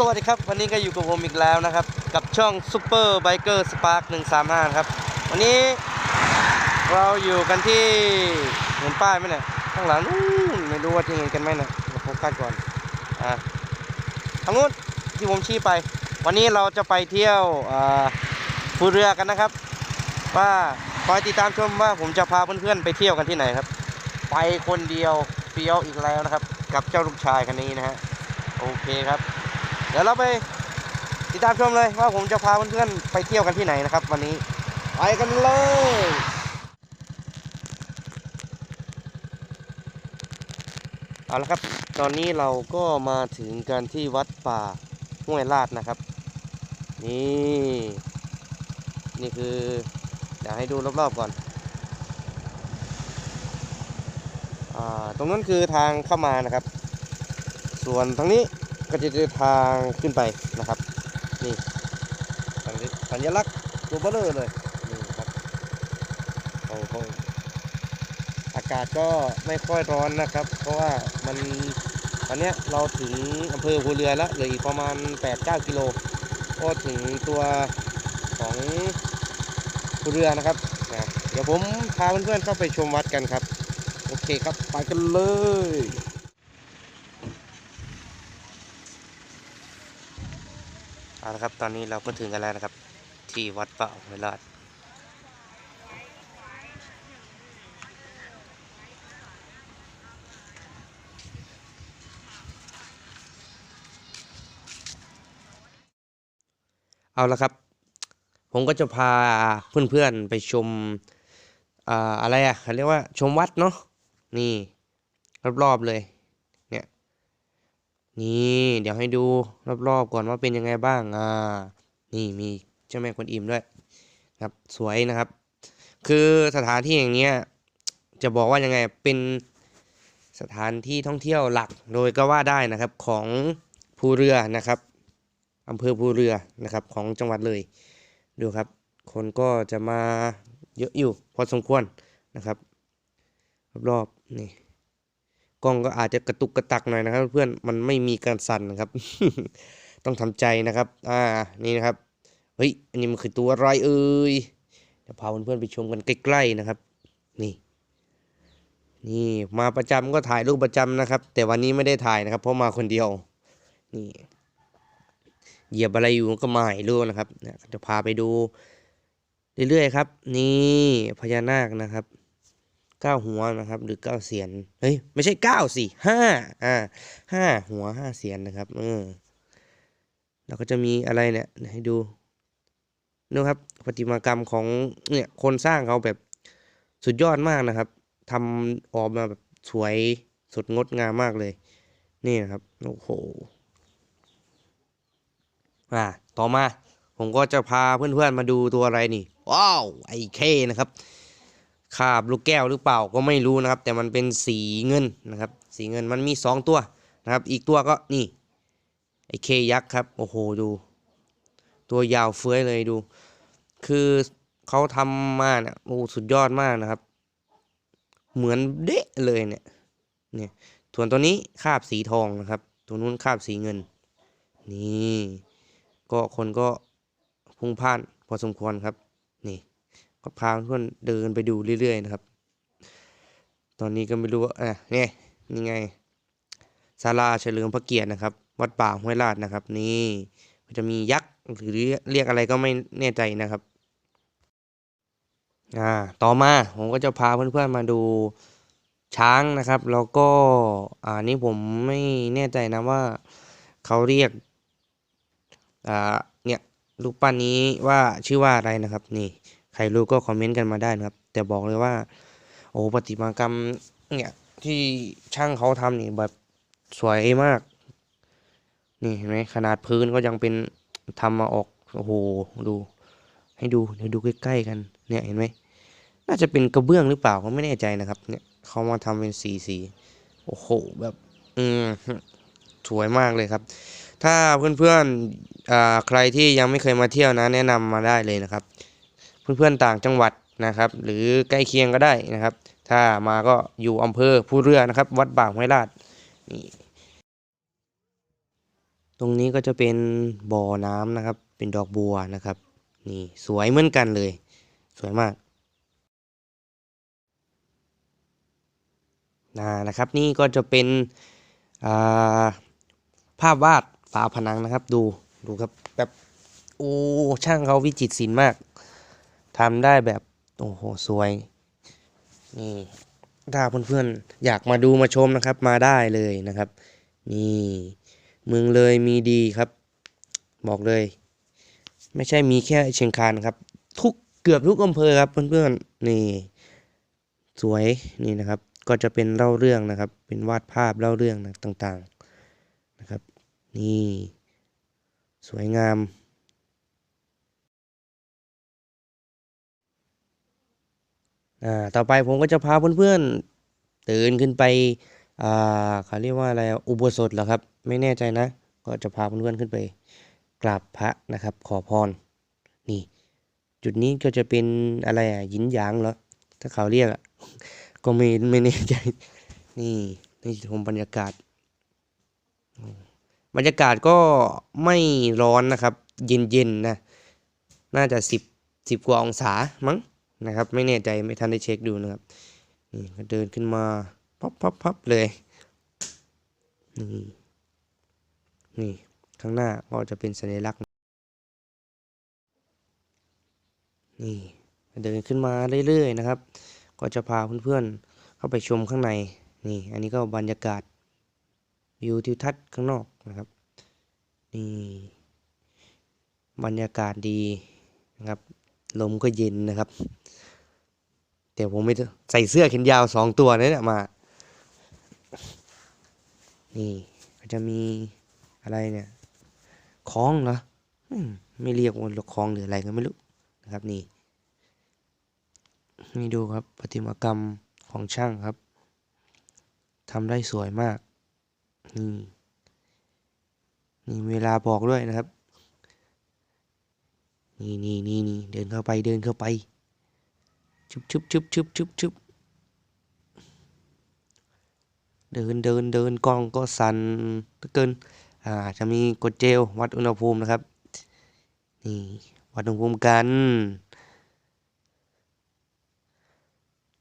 สวัสดีครับ วันนี้ก็อยู่กับผมอีกแล้วนะครับ กับช่อง Super Biker Spark 135 ครับ วันนี้เราอยู่กันที่เห็นป้ายไหมเนี่ยข้างหลังนู้นไม่รู้ว่าจะเห็นกันไหมเนี่ยเดี๋ยวโฟกัสก่อนอ่าทางนู้นที่ผมชี้ไป วันนี้เราจะไปเที่ยวอ่าภูเรือกันนะครับ ว่าคอยติดตามชมว่าผมจะพาเพื่อนๆไปเที่ยวกันที่ไหนครับ ไปคนเดียวเฟี้ยวอีกแล้วนะครับ กับเจ้าลูกชายคันนี้นะฮะโอเคครับ ดี๋ยวเราไปติดตามชมเลยว่าผมจะพาเพื่อนๆไปเที่ยวกันที่ไหนนะครับ วันนี้ไปกันเลยเอาละครับ ตอนนี้เราก็มาถึงกันที่วัดป่าห้วยลาดนะครับ นี่นี่คือเดี๋ยวให้ดูรอบๆก่อนอ่าตรงนั้นคือทางเข้ามานะครับ ส่วนทางนี้ ก็จะเดินทางขึ้นไปนะครับ นี่สัญลักษณ์ตัวเบลอเลยนี่ครับโอ้โหอากาศก็ไม่ค่อยร้อนนะครับ เพราะว่ามันตอนนี้เราถึงอำเภอภูเรือแล้วเหลืออีกประมาณ 8-9 กิโล ก็ถึงตัวของภูเรือนะครับนะเดี๋ยวผมพาเพื่อนๆเข้าไปชมวัดกันครับ โอเคครับ ไปกันเลย เอาละครับตอนนี้เราก็ถึงกันแล้วนะครับ ที่วัดป่าห้วลาดเอาละครับ ผมก็จะพาเพื่อนๆไปชมอ่าอะไรอะเขาเรียกว่าชมวัดเนาะนี่รอบๆเลย นี่ เดี๋ยวให้ดูรอบๆก่อนว่าเป็นยังไงบ้าง อ่า นี่มีเจ้าแม่กวนอิมด้วยครับสวยนะครับ คือสถานที่อย่างเนี้ยจะบอกว่ายังไงเป็นสถานที่ท่องเที่ยวหลักโดยก็ว่าได้นะครับของภูเรือนะครับอำเภอภูเรือนะครับของจังหวัดเลย ดูครับ คนก็จะมาเยอะอยู่พอสมควรนะครับ รอบๆนี่ กล้องก็อาจจะกระตุกกระตักหน่อยนะครับ เพื่อนมันไม่มีการสั่นนะครับ ต้องทำใจนะครับ อ่านี่นะครับเฮ้ยอันนี้มันคือตัวอะไรเอ่ยเดี๋ยวพาเพื่อนๆไปชมกันใกล้ๆนะครับ นี่ นี่มาประจำก็ถ่ายรูปประจำนะครับ แต่วันนี้ไม่ได้ถ่ายนะครับ เพราะมาคนเดียว นี่เหยียบอะไรอยู่ก็ไม่รู้นะครับเนี่ยจะพาไปดู เรื่อยๆครับ นี่พญานาคนะครับ ก้าหัวนะครับ หรือเก้าเสียนเฮ้ยไม่ใช่เก้าสิห้าอ่าห้าหัวห้าเสียนนะครับเออแล้วก็จะมีอะไรเนี่ยให้ดูดูครับประติมากรรมของเนี่ยคนสร้างเขาแบบสุดยอดมากนะครับทำออกมาแบบสวยสดงดงามมากเลย นี่นะครับโอ้โหอ่าต่อมาผมก็จะพาเพื่อนๆมาดูตัวอะไรนี่ ว้าวไอเคนะครับ คาบลูกแก้วหรือเปล่าก็ไม่รู้นะครับ แต่มันเป็นสีเงินนะครับ สีเงินมันมีสองตัวนะครับ อีกตัวก็นี่ไอเคยักษ์ครับโอ้โหดู ตัวยาวเฟื้อยเลยดู คือเขาทำมาเนี่ยโอ้สุดยอดมากนะครับ เหมือนเดะเลยเนี่ยเนี่ยส่วนตัวนี้คาบสีทองนะครับ ตัวนู้นคาบสีเงิน นี่ ก็คนก็พุ่งพล่านพอสมควรครับ ก็พาเพื่อนเดินไปดูเรื่อยๆนะครับ ตอนนี้ก็ไม่รู้ว่าอะเนี่ยนี่ไงศาลาเฉลิมพระเกียรตินะครับ วัดป่าห้วยลาดนะครับ นี่จะมียักษ์หรือเรียกอะไรก็ไม่แน่ใจนะครับอ่าต่อมาผมก็จะพาเพื่อนๆมาดูช้างนะครับ แล้วก็อ่านี่ผมไม่แน่ใจนะว่าเขาเรียกอ่าเนี่ยรูปปั้นนี้ว่าชื่อว่าอะไรนะครับ นี่ ใครรู้ก็คอมเมนต์กันมาได้นะครับ แต่บอกเลยว่า โอ้ประติมากรรมเนี่ยที่ช่างเขาทำนี่แบบสวยมาก นี่เห็นไหมขนาดพื้นก็ยังเป็นทำมาออกโอ้โหดู ให้ดูเดี๋ยวดูใกล้ ๆ กัน เนี่ยเห็นไหมน่าจะเป็นกระเบื้องหรือเปล่าก็ไม่แน่ใจนะครับ เนี่ยเขามาทำเป็นสีสีโอ้โหแบบอืมสวยมากเลยครับ ถ้าเพื่อนๆอ่าใครที่ยังไม่เคยมาเที่ยวนะ แนะนำมาได้เลยนะครับ เพื่อนๆต่างจังหวัดนะครับ หรือใกล้เคียงก็ได้นะครับ ถ้ามาก็อยู่อำเภอผู้เรือนะครับ วัดบ่างห้วยลาดนี่ตรงนี้ก็จะเป็นบ่อน้ำนะครับ เป็นดอกบัวนะครับ นี่สวยเหมือนกันเลย สวยมากนานะครับนี่ก็จะเป็นาภาพวาดฝาผนังนะครับ ดูดูครับแบบโอ้ช่างเขาวิจิตรศิลป์มาก ทำได้แบบ โอ้โห สวย นี่ ถ้าเพื่อนๆ อยากมาดูมาชมนะครับ มาได้เลยนะครับ นี่เมืองเลยมีดีครับ บอกเลย ไม่ใช่มีแค่เชียงคานครับ ทุกเกือบทุกอำเภอครับเพื่อนๆ นี่ สวยนี่นะครับ ก็จะเป็นเล่าเรื่องนะครับ เป็นวาดภาพเล่าเรื่องนะต่างๆนะครับ นี่ สวยงาม ต่อไปผมก็จะพาเพื่อนๆตื่นขึ้นไปเขาเรียกว่าอะไรอุโบสถเหรอครับ ไม่แน่ใจนะ ก็จะพาเพื่อนๆขึ้นไปกราบพระนะครับ ขอพรนี่ จุดนี้ก็จะเป็นอะไรอะหยินหยางเหรอถ้าเขาเรียกอะก็ไม่ไม่แน่ใจนี่นี่ชมบรรยากาศ บรรยากาศก็ไม่ร้อนนะครับ เย็นๆนะ น่าจะสิบสิบกว่าองศามั้ง นะครับ ไม่แน่ใจไม่ทันได้เช็คดูนะครับนี่ก็เดินขึ้นมาพับพับพับเลยนี่นี่ข้างหน้าก็จะเป็นสัญลักษณ์ นี่เดินขึ้นมาเรื่อยๆนะครับ ก็จะพาเพื่อนๆเข้าไปชมข้างในนี่ อันนี้ก็บรรยากาศวิวทิวทัศน์ข้างนอกนะครับนี่บรรยากาศดีนะครับ ลมก็เย็นนะครับ แต่ผมไม่ใส่เสื้อแขนยาวสองตัวนั่นแหละมา นี่ก็จะมีอะไรเนี่ยคล้องเหรอไม่เรียกว่าคล้องหรืออะไรก็ไม่รู้นะครับนี่นี่ดูครับประติมากรรมของช่างครับทำได้สวยมากนี่นี่เวลาบอกด้วยนะครับ นี่นี่นี่นี่เดินเข้าไปเดินเข้าไป ชุบชุบชุบชุบชุบชุบเดินเดินเดินกล้องก็สั่นเหลือเกิน อ่า จะมีกดเจลวัดอุณหภูมินะครับ นี่วัดอุณหภูมิกัน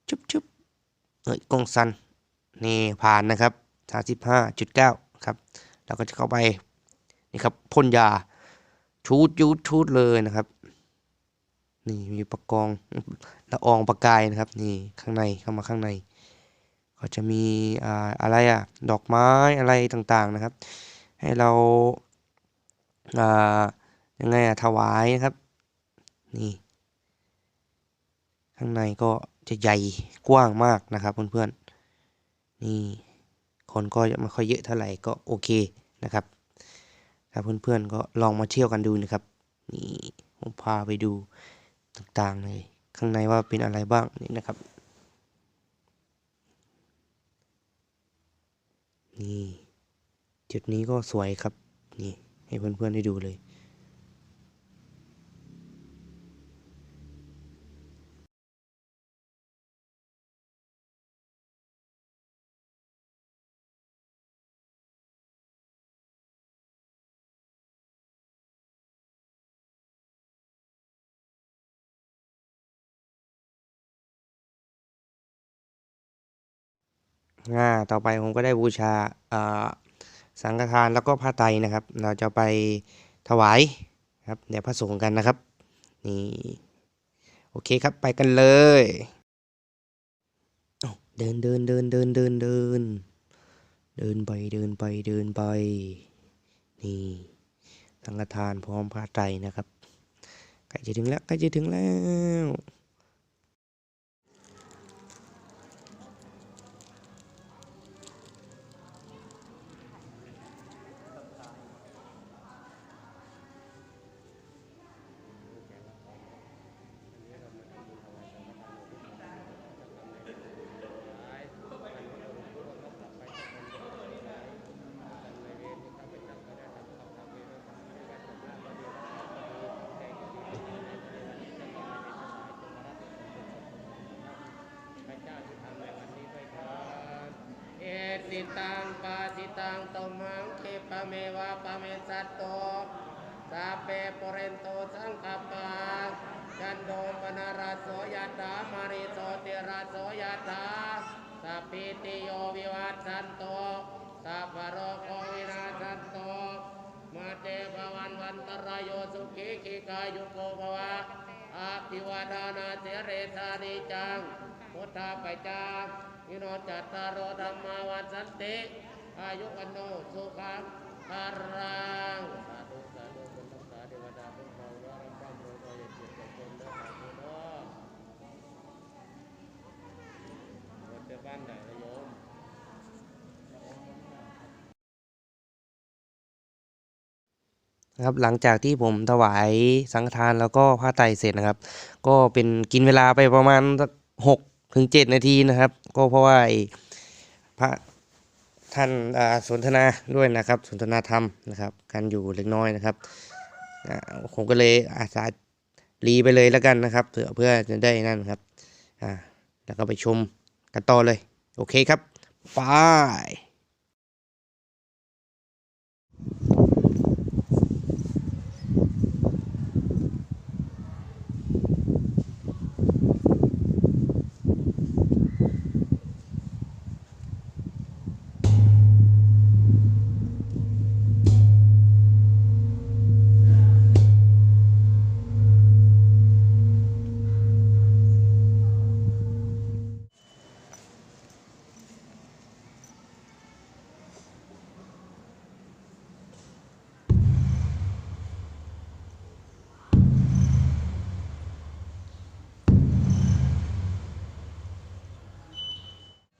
ชุบชุบเอ้ยกล้องสั่นนี่ผ่านนะครับสามสิบห้าจุดเก้าครับ เราก็จะเข้าไป นี่ครับพ่นยา ชูดยูดชูดเลยนะครับ นี่มีประกองละอองประกายนะครับ นี่ข้างในเข้ามาข้างใน ก็จะมีอ่าอะไรอะดอกไม้อะไรต่างๆนะครับ ให้เราอ่ายังไงอะถวายนะครับ นี่ ข้างในก็จะใหญ่กว้างมากนะครับเพื่อนๆนี่คนก็ไม่ค่อยเยอะเท่าไหร่ก็โอเคนะครับ ถ้าเพื่อนๆก็ลองมาเที่ยวกันดูนะครับนี่ผมพาไปดูต่างๆเลยข้างในว่าเป็นอะไรบ้างนี่นะครับ นี่จุดนี้ก็สวยครับ นี่ให้เพื่อนๆได้ดูเลย อ่าต่อไปผมก็ได้บูชาอ่าสังฆทานแล้วก็ผ้าไตรนะครับ เราจะไปถวายครับแด่พระสงฆ์กันนะครับนี่โอเคครับไปกันเลยเดินเดินเดินเดินเดินเดินเดินไปเดินไปเดินไป นี่สังฆทานพร้อมผ้าไตรนะครับใกล้จะถึงแล้วใกล้จะถึงแล้ว ติตังปาติตังตมังเคปเมวะปะเมสัตโตสาเปปุเรนโตสังกปาจันโดปนารโสยถามาริโสติราโสยถาสัพพิติโยวิวัตสันโตสัพพโรโควินาสันโตมาเตภวันวันตรายโยสุขีขีกายุโกภวะอาภิวาดานาเสเรธานิจังพุทธาไปจา วิโนจัตตารธรรมาวันสันติอายุวันโนสุขังคารังสาธุสาธุคุณทักษาเทวดาพุทธเบาและรับความโปรดโดยจิตใจจนเด้อสาธุเด้อวัดเจ้าบ้านไหนนะโยมนะครับหลังจากที่ผมถวายสังฆทานแล้วก็ผ้าไตรเสร็จนะครับ ก็เป็นกินเวลาไปประมาณหก ถึงเจ็ดนาทีนะครับ ก็เพราะว่าไอ้พระท่านสนทนาด้วยนะครับ สนทนาธรรมนะครับ การอยู่เล็กน้อยนะครับอ่าผมก็เลยอาสารีไปเลยแล้วกันนะครับเพื่อเพื่อจะได้นั่นครับอ่าแล้วก็ไปชมกันต่อเลย โอเคครับไป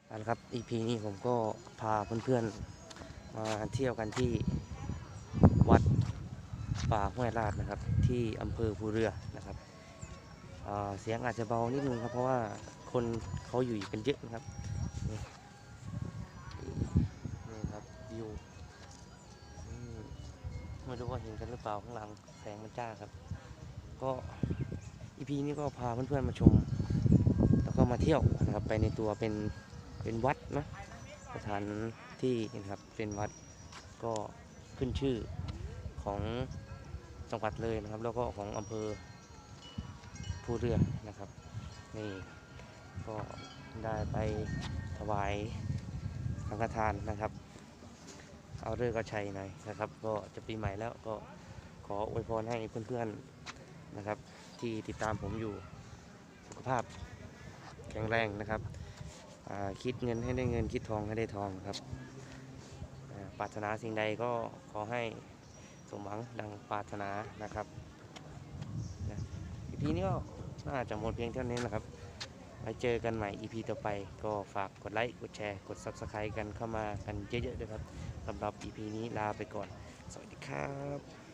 เอายะ ครับ EP นี้ผมก็พาเพื่อนๆ มาเที่ยวกันที่วัดป่าห้วยลาดนะครับ ที่อำเภอภูเรือนะครับเสียงอาจจะเบานิดนึงครับ เพราะว่าคนเขาอยู่กันเยอะนะครับนี่นี่ครับวิวไม่รู้ว่าเห็นกันหรือเปล่าข้างหลังแสงมันจ้าครับ ก็ EP นี้ก็พาเพื่อนๆมาชม แล้วก็มาเที่ยวนะครับไปในตัวเป็น เป็นวัดนะสถานที่นะครับเป็นวัดก็ขึ้นชื่อของจังหวัดเลยนะครับ แล้วก็ของอำเภอภูเรือนะครับนี่ก็ได้ไปถวายสังฆทานนะครับ เอาเรื่องก็ชัยหน่อยนะครับ ก็จะปีใหม่แล้วก็ขออวยพรให้เพื่อนๆนะครับ ที่ติดตามผมอยู่สุขภาพแข็งแรงนะครับ คิดเงินให้ได้เงินคิดทองให้ได้ทองครับปรารถนาสิ่งใดก็ขอให้สมหวังดังปรารถนานะครับอีพีนี้ก็น่าจะหมดเพียงเท่านี้นะครับไว้เจอกันใหม่ EP ต่อไปก็ฝากกดไลค์ กดแชร์ กด Subscribe กันเข้ามากันเยอะๆด้วยครับสำหรับ EP นี้ลาไปก่อน สวัสดีครับ